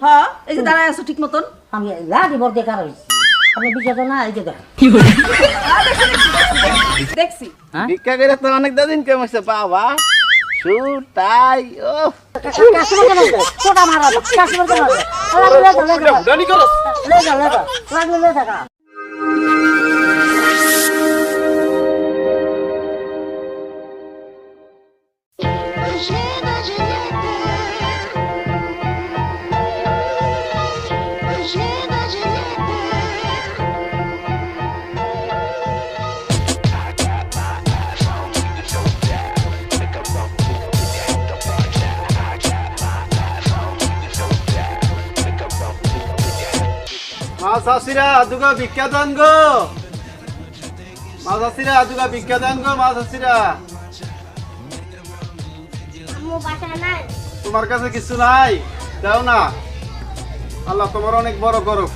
হ্যাঁ এই যে দাঁড়ায় আছো ঠিক মতন আমি লাডি বড় দেখা হইছি আপনি বিষয় না এই যে দেখো দেখছি ভিক্ষা করে তো অনেক দিন কেমন হইছে বাবা সুর তাই ও কাশ্মীর কেমন ছোটা মারা কাশ্মীর কেমন লাগলে লাগলে লাগলে লাগলে লাগলে মা শাশিরা আদুগা ভিক্ষা দান গো। মা শাশিরা আদুগা ভিক্ষা দান গো মা তোমার কাছে কিছু নাই? দাও না। আল্লাহ তোমার অনেক বড় করুক।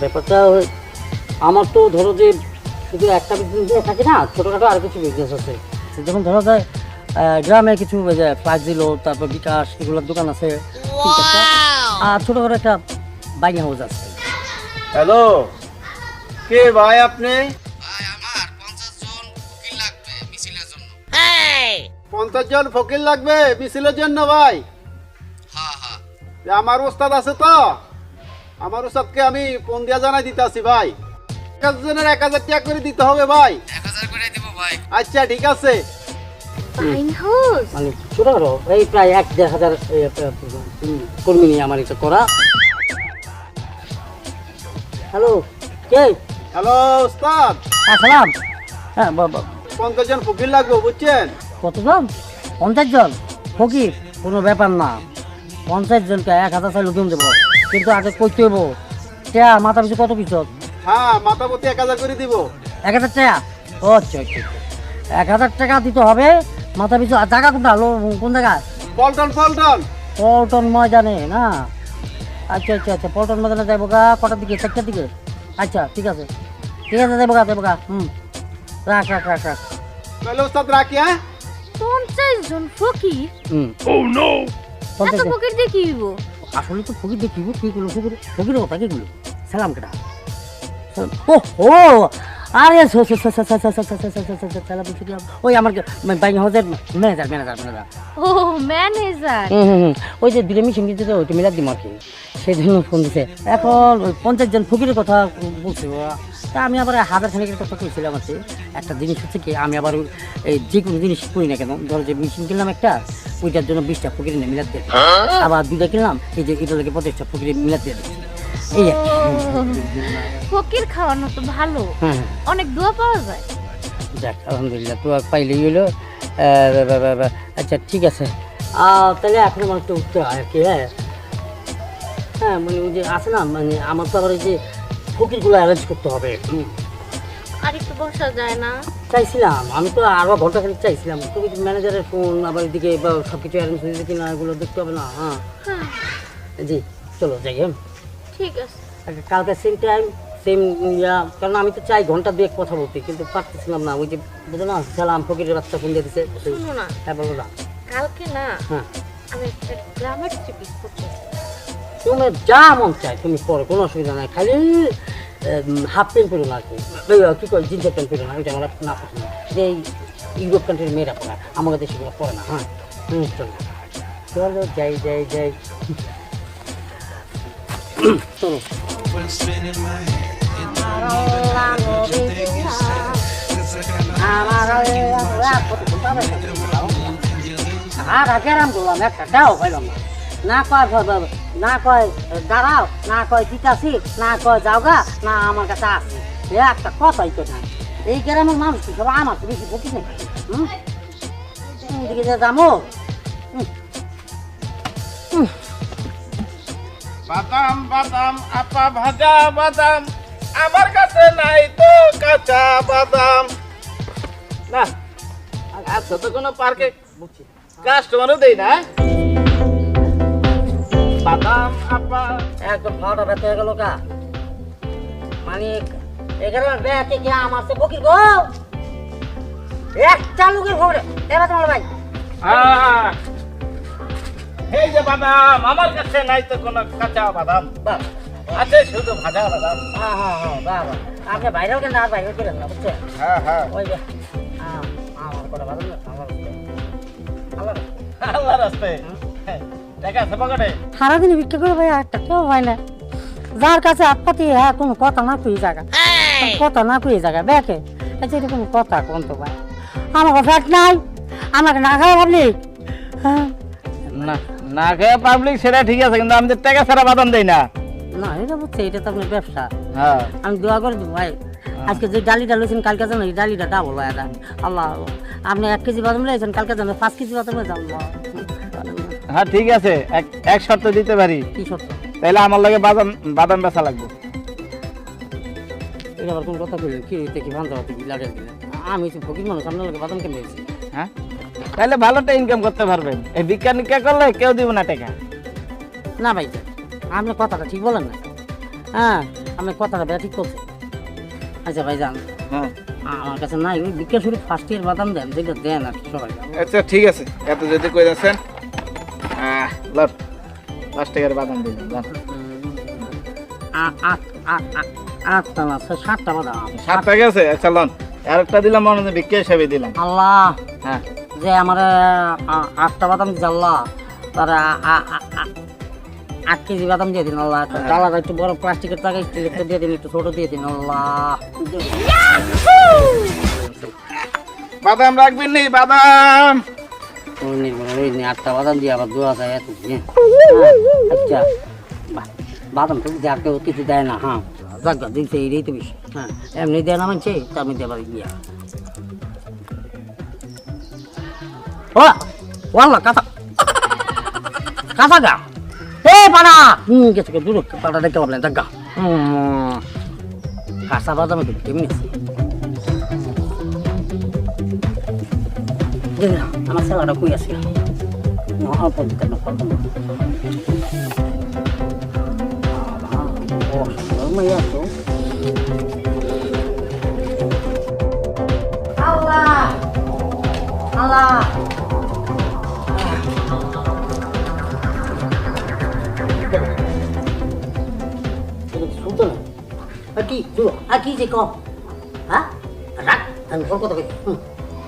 ব্যাপারটা আমার তো ধরো যে শুধু একটা বিজনেস থাকে না ছোটোখাটো আর কিছু বিজনেস আছে। যখন ধরা যায় গ্রামে কিছু দিল তারপর বিকাশ এগুলোর দোকান আছে। আর ছোটোখাটো একটা বাইক হাউস আছে। হ্যালো? কে ভাই আপনি? পঞ্চাশ জন ফকির লাগবে মিছিলের জন্য ভাই? যে আমার ওস্তাদ আছে তো। আমার ওস্তাদকে আমি ফোন দিয়া জানাই দিতে আসি ভাই। এক জনের এক হাজার টাকা করে দিতে হবে ভাই। আচ্ছা ঠিক আছে। মানে ছোটোখাটো এই প্রায় এক দেড় হাজার এ, এ, উম, কর্মী নিয়ে আমার এটা করা। হ্যালো কে? হ্যালো ওস্তাদ। আসসালাম। হ্যাঁ ব- ব- পঞ্চাশ জন ফকির লাগবে বুঝছেন? কতজন? পঞ্চাশ জন? ফকির? কোনো ব্যাপার না। পঞ্চাশ জনকে এক হাজার চাইলে দিন দেবো। কিন্তু আগে করতে হইব। টিয়া মাথা পিছু কত পিছু? হ্যাঁ মাথা প্রতি এক হাজার করে দিব। এক হাজার টাকা ও আচ্ছা আচ্ছা আচ্ছা। এক হাজার টাকা দিতে হবে। মাথা পিছু আর জায়গা কোনটা? লো কোন জায়গা পল্টন পল্টন। পল্টন ময়দানে না? আচ্ছা আচ্ছা আচ্ছা পল্টন ময়দানে যাইব গা কটার দিকে? চারটার দিকে? আচ্ছা ঠিক আছে। ঠিক আছে যাইব গা যাইব গা হুম। রাখ রাখ রাখ রাখ। তাহলে ওস্তাদ রাখি হ্যাঁ? পঞ্চাশ জন ফকির? হুম। এত ফকির দিয়ে কি হইব? আসলে তো ফকির দেখিব কি করল? ফকির ফকির কথা কি করল সালাম কেটা ও ও ওই আমার ম্যানেজার ম্যানেজার ম্যানেজার ও ম্যানেজার ওই যে তো কি সেই জন্য ফোন দিছে এখন পঞ্চাশ জন ফকিরের কথা বলছি তা আমি আবার হাজার খানিকের কথা কইছিলাম আছে একটা জিনিস হচ্ছে কি আমি আবার এই যে কোনো জিনিস করি না কেন ধরো যে মেশিন কিনলাম একটা ওইটার জন্য বিশটা ফকির নেই মিলাদ দিয়ে আবার দুটা কিনলাম এই যে এটা লাগে পঁচিশটা ফকির মিলাতে দিয়ে দিচ্ছি এই আর ফকির খাওয়ানো তো ভালো। অনেক দোয়া পাওয়া যায়। যাক আলহামদুলিল্লাহ আর পাইলেই হলো আচ্ছা ঠিক আছে। তাহলে এখন আমার একটু উঠতে হয় আর কি হ্যাঁ? হ্যাঁ মানে ওই যে আছে না মানে আমার তো আবার ওই যে ফকিরগুলো অ্যারেঞ্জ করতে হবে। আর একটু বসা যায় না। চাইছিলাম আমি তো আরও ঘণ্টা খানিক চাইছিলাম। তুমি ম্যানেজারের ফোন আবার এদিকে বা সব কিছু অ্যারেঞ্জ হয়েছে কিনা এগুলো দেখতে হবে না হ্যাঁ? হ্যাঁ। জি চলো যাই হ্যাঁ ঠিক আছে। আচ্ছা, কালকে সেম টাইম সেম ইয়া কারণ আমি তো চাই ঘণ্টা দুয়েক কথা বলতে কিন্তু পারতেছিলাম না। ওই যে বুঝো না সালাম ফকিরের বাচ্চা ফোন দিয়ে দিছে শুনো না হ্যাঁ বলো না। কালকে না হ্যাঁ। আমি একটা গ্রামের চাই। তুমি যা মন চায় তুমি পরে কোনো অসুবিধা নাই। খালি হাফ প্যান্ট পরো না আর কি। কি করে জিন্সের প্যান্ট পরো না ওইটা আমার না পছন্দ যে ইউরোপ কান্ট্রির মেয়েরা পরে আমাদের দেশে পরে না হ্যাঁ। চলো যাই যাই যাই। চলো আমার হাত হাতেরাম একটা দাও পাইলাম না না কয় না কয় দাঁড়াও না কয় দিতাছি না কয় যাওগা না আমার কাছে এ একটা কথাই তো নাই এই গ্রামের মানুষ সব আমার তো বেশি বকি নাকি হুম দিকে যাব বাদাম বাদাম আপা ভাজা বাদাম। আমার কাছে নাই তো কাঁচা বাদাম। না আচ্ছা তো কোনো পার্কে কাস্টমারও দেই না বাদাম আপা একদম খাওয়াটা ব্যথা হয়ে গেল কা? মানে এখানে ব্যাকে গিয়ে আমার সে বকির গো! একটা লোকের খবরে। এ বাদাম ভাই। আহ, এই যে বাদাম আমার কাছে নাই তো কোনো কাঁচা বাদাম। আছে শুধু ভাজা বাদাম। হ্যাঁ হ্যাঁ হ্যাঁ আপনি বাইরেও কেন আর বাইরেও করেন না বুঝছেন? হ্যাঁ হ্যাঁ। ওই যে আমার কটা বাদাম আমার আল্লাহ আল্লাহ রাস্তায়। দেখা আছে পকেটে? সারাদিন বিক্রি করে ভাই একটা কেউ হয় না। যার কাছে আত্মাতি হ্যাঁ কোনো কথা না কুই জায়গা। কথা না কুই জায়গা দেখে। এটা এরকম কথা কোন তো ভাই। আমাকে ফ্যাট নাই। আমাকে না খাই ভাবলি? হ্যাঁ? না। না খেয়ে পাবলিক সেটা ঠিক আছে কিন্তু আমি তো টাকা ছাড়া বাদাম দেই না। না এটা বুঝছে এটা তো আপনার ব্যবসা। হ্যাঁ। আমি দোয়া করে দেবো ভাই। আজকে যে ডালিটা লইছেন কালকে জানো এই ডালিটা ডাবল হয় এটা আল্লাহ আপনি এক কেজি বাদাম লইছেন কালকে জানো পাঁচ কেজি বাদাম লইছেন হ্যাঁ ঠিক আছে এক এক শর্ত দিতে পারি। কি সত্য তাহলে আমার লাগে বাদাম বাদাম বেচা লাগবে। এটা আবার কোন কথা কইলেন? কি হইতে কি ভান্তা হতে লাগে? আমি তো ফকির মানুষ আপনার লাগে বাদাম কেন হ্যাঁ? তাহলে ভালোটা ইনকাম করতে পারবেন। এই বিজ্ঞান নিকা করলে কেউ দিব না টাকা। না ভাই আপনি কথাটা ঠিক বলেন না। হ্যাঁ আপনি কথাটা বেটা ঠিক করছেন আচ্ছা ভাই যান। হ্যাঁ। আমার কাছে নাই ওই বিজ্ঞান শুরু ফার্স্ট ইয়ার বাদাম দেন যেটা দেন আর সবাই। আচ্ছা ঠিক আছে। এত যদি কই আছেন লট পাঁচ টাকার বাদাম আটটা না সাতটা বাদাম। সাত টাকা আছে আচ্ছা লন। আরেকটা দিলাম মনে হয় বিক্রি হিসাবে দিলাম। আল্লাহ। হ্যাঁ। যে আমার আটটা বাদাম আল্লাহ। তারা আট কেজি বাদাম দিয়ে দিন আল্লাহ। ডালাটা একটু বড় প্লাস্টিকের টাকা একটু দিয়ে দিন একটু ছোট দিয়ে দিন আল্লাহ। বাদাম রাখবেন নি বাদাম। ওই নির্মল ওই নিয়ে আটটা বাদাম দিয়ে আবার দোয়া যায় এত দিয়ে আচ্ছা। বাদাম তো যা কেউ কিছু দেয় না হ্যাঁ। তো বেশি। হ্যাঁ। এমনি দেয় না মানছে তার মধ্যে আবার ইয়া। ও ওয়াল্লা কাঁচা কাঁচা গা এ পাড়া হুম গেছে দূর পাড়া দেখতে পারলেন জাগা হুম কাঁচা বাদাম একটু কেমনি আমার ছেলেটা কই আছে অল্প দিতে না অল্প আল্লাহ আল্লাহ শুনতো আর কি শুনো আর কি যে কম হ্যাঁ রাখ আমি ফোন কথা কই হুম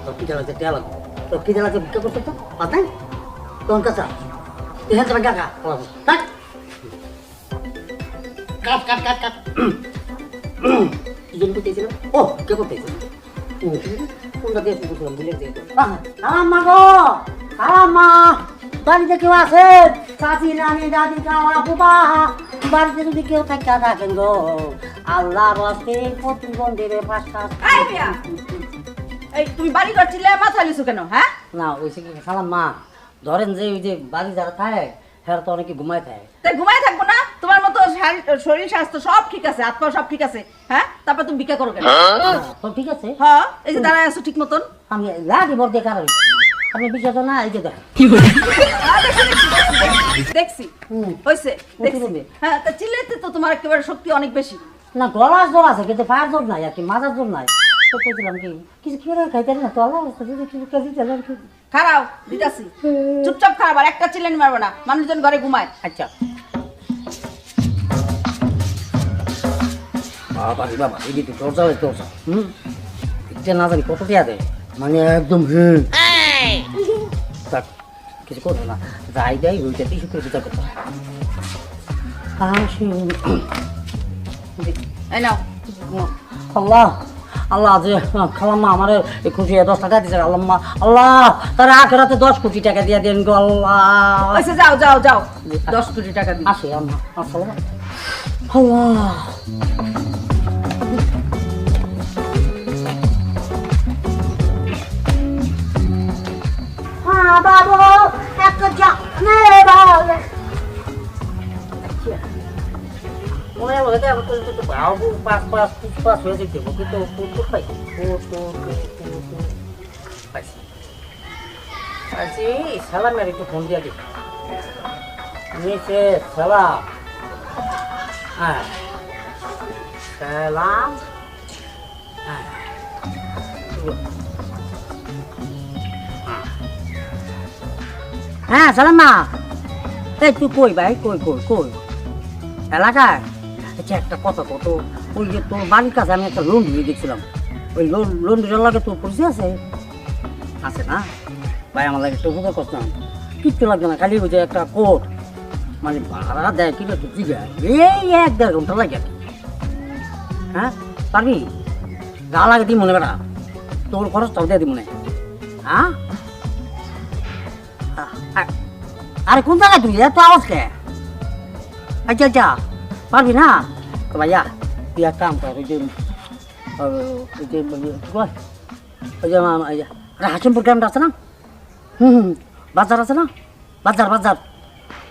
তোর কি জ্বালাতে টেয়া লাগবে তোর কি জ্বালাতে ভিক্ষা করতে তো পাতাই কোন কাঁচা এখান থেকে কাকা কাট কাট কাট কাট কাট জন্য করতেছিল ও কে করতেছিল কোনটা দিয়ে শুনছিলাম দিলে দিয়ে আম্মা গো আম্মা বাড়িতে কেউ আছে চাচি নানি দাদি কাওয়া বুবা বাড়িতে যদি কেউ থাকে থাকেন গো আল্লাহ রস্তে প্রতিবন্ধীরে পাঁচটা এই তুমি বাড়ি করছিলে মাথা লিছু কেন হ্যাঁ? না ওই সে কি মা ধরেন যে ওই যে বাড়ি যারা থাকে হ্যাঁ তো অনেকে ঘুমায় থাকে। তাই ঘুমাই থাকব না? তোমার মতো শারী- শরীর স্বাস্থ্য সব ঠিক আছে আত্মা সব ঠিক আছে হ্যাঁ? তারপর তুমি ভিক্ষা করো কেন? তো ঠিক আছে। হ্যাঁ এই যে দাঁড়ায় আছো ঠিক মতন? আমি লাঠি বর দিয়ে কারণ বিশ্বাস না এই যে দেখ। দেখছি হুম। দেখছি। প্রতিবন্ধী। হ্যাঁ তা চিল্লাতে তো তোমার একেবারে শক্তি অনেক বেশি। না গলার জোর আছে কিন্তু পায়ের জোর নাই আর কি মাথার জোর নাই। তো কইছিলাম কি কিছু খেয়ে খাইতে না তো আল্লাহ যদি কিছু দিতে কি। খারাও দিতাছি। চুপচাপ খারাপ আর একটা চিল্লানি মারবো না মানুষজন ঘরে ঘুমায়। আচ্ছা। বাবা রে বাবা এই যে তোরজা হয়ে তোরজা হুম। এটা না জানি কত দেয়া দেয়? মানে একদম হুম। থাক কিছু করব না যাই যাই ওইটা কিছু করে বিচার করতে আল্লাহ আল্লাহ যে খালাম্মা আমার এই খুশি দশ টাকা দিয়েছে আল্লাহ আল্লাহ তার আখেরাতে দশ কোটি টাকা দিয়ে দেন গো আল্লাহ ওইসে যাও যাও যাও দশ কোটি টাকা দিই আসে আম্মা আসসালাম আল্লাহ হ্যাঁ বাবু একটা জানে বলে মনে হয় এটা আমাকে তো বাবু পাস পাস পুষ পাস হয়ে যেতে হবে কিন্তু পুষ পাই পাইছি পাইছি সালামের একটু ফোন দিয়ে দিই নিচে সালাম হ্যাঁ সালাম হ্যাঁ হ্যাঁ সালাম মা। এই, তুই কই ভাই? কই কই কই? এলাকায়? আচ্ছা একটা কথা কত ওই যে তোর বাড়ির কাছে আমি একটা লোন দিয়ে দেখছিলাম ওই লোন লোন দিতে লাগে তোর পরিচয় আছে? আছে না? ভাই, আমার লাগে উপকার করতাম কিচ্ছু লাগবে না, খালি ওই যে একটা কোট মানে ভাড়া দেয় একটু জিগা এই এক দেড় ঘণ্টা লাগে। হ্যাঁ পারবি? গা লাগে দিই মনে বেড়া। তোর খরচটাও দিয়ে দিই মনে। হ্যাঁ? আরে কোন জায়গায় তুই? এত আওয়াজ কে? আচ্ছা আচ্ছা। পারবি না? তো ভাইয়া তুই এক কাম কর ওই যে ওই যে ওই যে, আরে হাসিমপুর গ্রামটা আছে না? হুম হুম, বাজার আছে না? বাজার বাজার।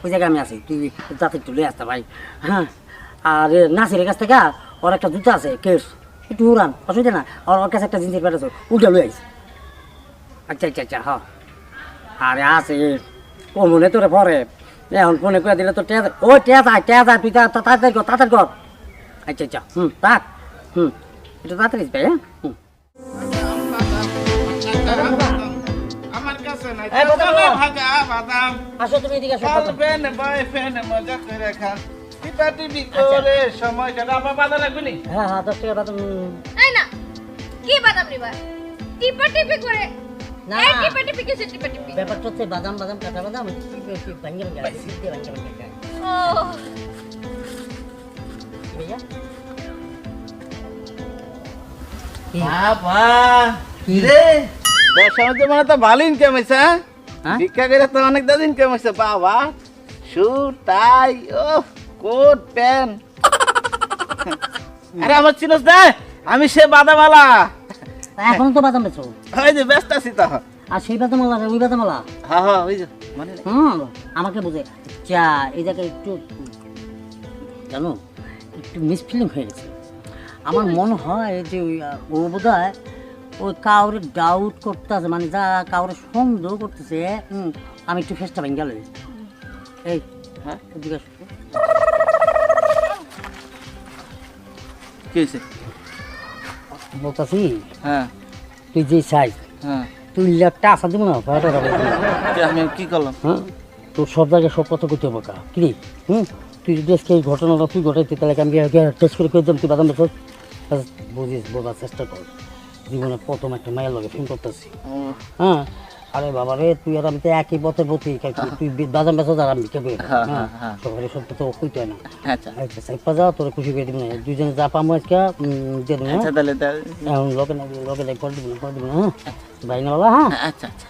ওই জায়গায় আমি আছি। তুই যাতে একটু লয়ে আসতে ভাই। হ্যাঁ। আর নাসিরের কাছ থেকে ওর একটা জুতা আছে কেস। একটু উড়ান অসুবিধা না আর ওর কাছে একটা জিনিসের প্যাট আছে উল্টা লয়ে আইস। আচ্ছা আচ্ছা আচ্ছা হ্যাঁ আরে আছে। কমনে তোরে পরে। এখন ফোনে করে দিলে তো টেয়া ও টেয়া যায় টেয়া যায় তুই তা- তা- তাড়াতাড়ি কর তাড়াতাড়ি কর। আচ্ছা আচ্ছা হুম থাক হুম একটু তাড়াতাড়ি ভাই হ্যাঁ হুম। আসো তুমি এদিকে আসো মজা করে সময় হ্যাঁ হ্যাঁ দশ টাকা বাদাম। না কি বাদাম নিবা? টিপা টিপি করে না। টিপা কিসে টিপা টিপি ব্যাপারটা হচ্ছে বাদাম বাদাম কাটা বাদাম ভাঙ্গে ভাঙ্গে সিদ্ধে ভাঙ্গে ভাঙ্গে ও ভাইয়া বাবা কি? রে। ব্যবসা মধ্যে মানে তো ভালো ইনকাম হয়েছে হ্যাঁ? হ্যাঁ? ভিক্ষা করে তো অনেক দাদা ইনকাম হয়েছে বাবা। শু টাই ও কোট প্যান্ট। আরে আমার চিনস দে আমি সে বাদামালা এখন তো বাদাম বেছো ওই যে ব্যস্ত আছি তো। আর সেই বাদামালা ওই বাদামালা হ্যাঁ হ্যাঁ ওই যে মানে হুম আমাকে বুঝে। চা এই জায়গায় একটু জানো একটু মিসফিলিং হয়ে গেছে। আমার মনে হয় যে ওই ও বোধ হয় ওই কাউরে ডাউট করতেছে মানে যা কাউরে সন্দেহ করতেছে হুম, আমি একটু ফেসটা ভেঙে গেল এই হ্যাঁ? আসো। কি হয়েছে? বলতাছি হ্যাঁ। তুই যে সাইজ হ্যাঁ। তুই একটা আসা দিব না আমি কি করলাম? হ্যাঁ? তোর সব জায়গায় সব কথা করতে হবে কা। কি হুম? তুই যদি আজকে এই ঘটনাটা তুই ঘটাইতে তাহলে আমি টেস্ট করে করে দিলাম তুই বাদাম বেসর বুঝিস বোঝার চেষ্টা কর। জীবনে প্রথম একটা মায়ের লগে ফোন করতেছি। হ্যাঁ? আরে বাবা রে তুই আর আমি তো একই পথে পথি তুই বি- বাদাম বেসর আর আমি কে করে হ্যাঁ, হ্যাঁ। হ্যাঁ। সবাই সব তো কইতে না? আচ্ছা। আচ্ছা সাইপা যা তোর খুশি করে দিবি না। দুজনে যা পামো আজকে দিয়ে দিবি আচ্ছা তাহলে এখন লগে না লগে না করে দিবি না করে দিবি না হ্যাঁ? ভাই না বাবা হ্যাঁ? আচ্ছা আচ্ছা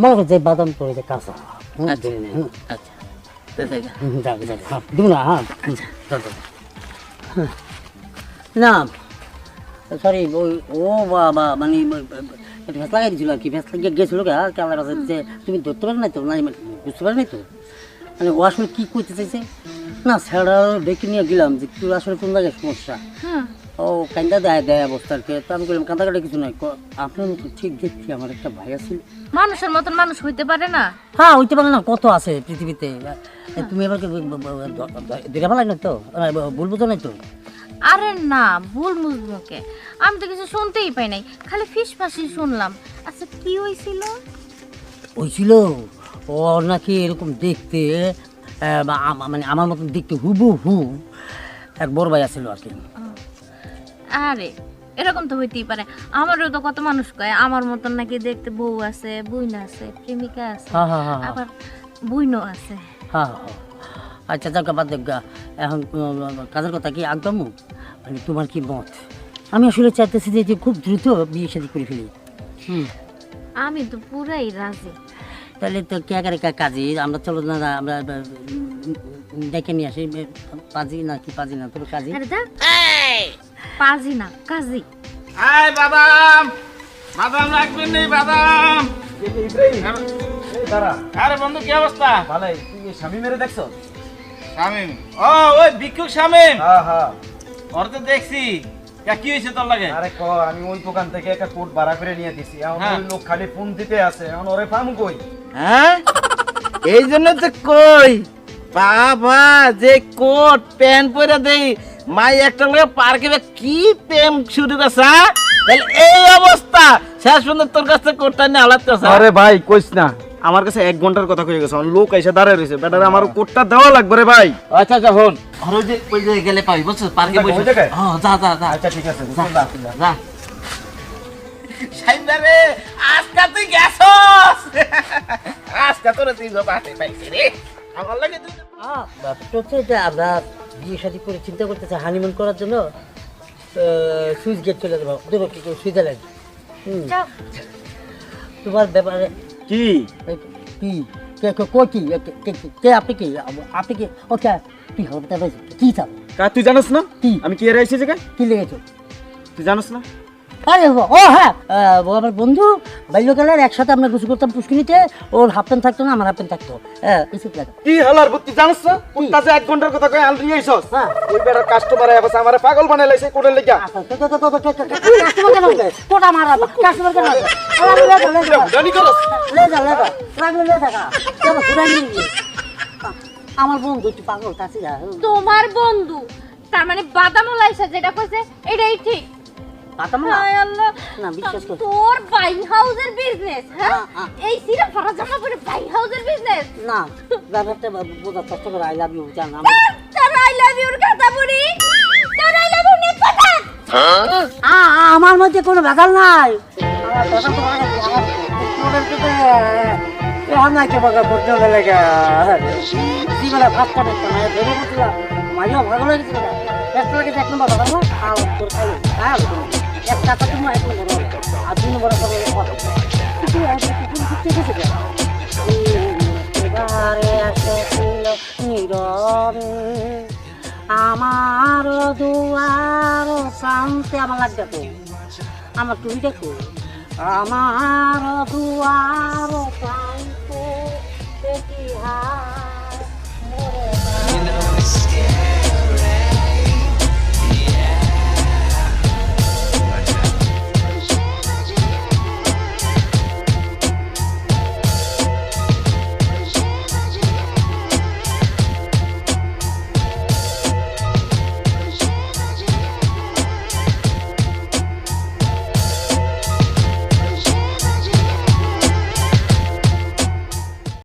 মনে করছে বাদাম তোর এটা কাঁচা আচ্ছা হুম। আচ্ছা যাবে যাবে হ্যাঁ দিব না হ্যাঁ। হ্যাঁ। না সরি ওই ও বাবা মানে ভেস দিছিল আর কি ভেস লাগিয়ে গেছিল যে তুমি ধরতে পারো না তো না মানে বুঝতে পারো নাই তো মানে ও আসলে কি করতে চাইছে না স্যারা ডেকে নিয়ে গেলাম যে আসলে কোন জায়গায় সমস্যা ও কান্দা দেয় দেয় অবস্থা আর কি তো আমি বললাম কান্দা কাটা কিছু নয় আপনার মতো ঠিক দেখছি আমার একটা ভাই আছে মানুষের মতন মানুষ হইতে পারে না। হ্যাঁ হইতে পারে না, কত আছে পৃথিবীতে? তুমি এবার দুইটা ভালো না তো? বলব ব- ভুল নাই তো? আরে না ভুল মুখে আমি তো কিছু শুনতেই পাই নাই খালি ফিস ফাসি শুনলাম। আচ্ছা কি হয়েছিল হয়েছিল ও নাকি এরকম দেখতে বা আম- মানে আমার মতন দেখতে হুবু হু এক বড় ভাই আছিল আর কি। আরে এরকম তো হইতেই পারে। আমারও তো কত মানুষ কয় আমার মতন নাকি দেখতে বউ আছে বুইনা আছে প্রেমিকা আছে হ্যাঁ হ্যাঁ আবার বুইনও আছে। হ্যাঁ হ্যাঁ। আচ্ছা যাক বাদ দেখ গা। এখন কাজের কথা কি একদম মানে তোমার কি মত? আমি আসলে চাইতেছি যে যে খুব দ্রুত বিয়ে শাদী করে ফেলি। হুম। আমি তো পুরাই রাজি। তাহলে তো কে করে কাজে? আমরা চলো না আমরা ডেকে নিয়ে আসি পাজি না কি পাজি না তোর কাজে? আরে পাজি না কাজি। আয় বাদাম! বাদাম রাখবেন নেই বাদাম! আরে বন্ধু কি অবস্থা? ভালাই। তুই স্বামী মেরে দেখছ? শামিম। ও ওই ভিক্ষুক শামিম। হ্যাঁ হ্যাঁ। ওর তো দেখছি। কি হয়েছে তোর লাগে? আরে ক আমি ওই দোকান থেকে একটা কোট ভাড়া করে নিয়ে দিছি। এখন হ্যাঁ। ওই লোক খালি ফোন দিতে আছে। এখন ওরে পাম কই? হ্যাঁ? এই জন্য তো কই? বাবা যে কোট প্যান্ট পরে দেই। মাই একটা লোক পার্কে কি প্রেম শুরু করছে হ্যাঁ? তাহলে এই অবস্থা। শেষ পর্যন্ত তোর কাছে কোটটা নিয়ে আলাদা আরে ভাই কইস না। আমার কাছে এক ঘণ্টার কথা কয়ে গেছে লোক এসে দাঁড়ায় রয়েছে। বেটারে আমার কোটটা দেওয়া লাগবে রে ভাই। আচ্ছা আচ্ছা হন। আর ওই যে ওই যে গেলে পাবি বুঝছ? পার্কে ওই বসে। হ্যাঁ যা যা যা। আচ্ছা ঠিক আছে যা যা। যা সাইন্দারে আজকা তুই গেছস? আজকা তোরে তুই বাটে পাইছি রে। আমার লাগে তুই ব্যাপারটা হচ্ছে আমরা বিয়ে শাদী করে চিন্তা করতেছি হানিমুন করার জন্য সুইচ গেট চলে যাব। দেবো কি করে সুইজারল্যান্ড। হুম। তোমার ব্যাপারে কি? কি? কে কে কই কি? কে- আপনি কি? আপনি কি? ও কে? তুই হবে? কি চাপ কা তুই জানোস না? কি? আমি কি এর আইছি জায়গায়? কি লেগেছো? তুই জানোস না? আরে ও হ্যাঁ ও আমার বন্ধু বাল্যকালের একসাথে আমরা গোসল করতাম পুষ্কিনিতে ওর হাফ প্যান্ট থাকতো না আমার হাফ প্যান্ট থাকতো। হ্যাঁ কি হালার বুদ্ধি জানোস না? যে এক ঘণ্টার কথা কয়ে আলরি আইছস হ্যাঁ। ওই কাস্টমার বসে আমারে পাগল বানাই লাইছে কোটের লাগিয়া আমার বন্ধু একটু পাগল কাছে তোমার বন্ধু তার মানে বাদামও লাইছে যেটা কইছে এটাই ঠিক। তোর বাইং হাউসের বিজনেস হ্যাঁ? হ্যাঁ, হ্যাঁ। এই সিরা ফরা জামা পরে বাইং হাউসের বিজনেস না ব্যাপারটা বোঝার চেষ্টা করে আই লাভ ইউ জান আমি তোর আই লাভ ইউর কথা বলি। তোর আই লাভ ইউ কথা আমার মধ্যে কোনো ভেজাল নাই। আমার ভেজাল তো আমার বাগা করতে লাগে। জীবনে ভাত খাবে তো, মানে তুমি এক নম্বর আর আমার দুয়ার শান্তি আমার লাগবে আমার তুমি দেখো। আমার দুয়ার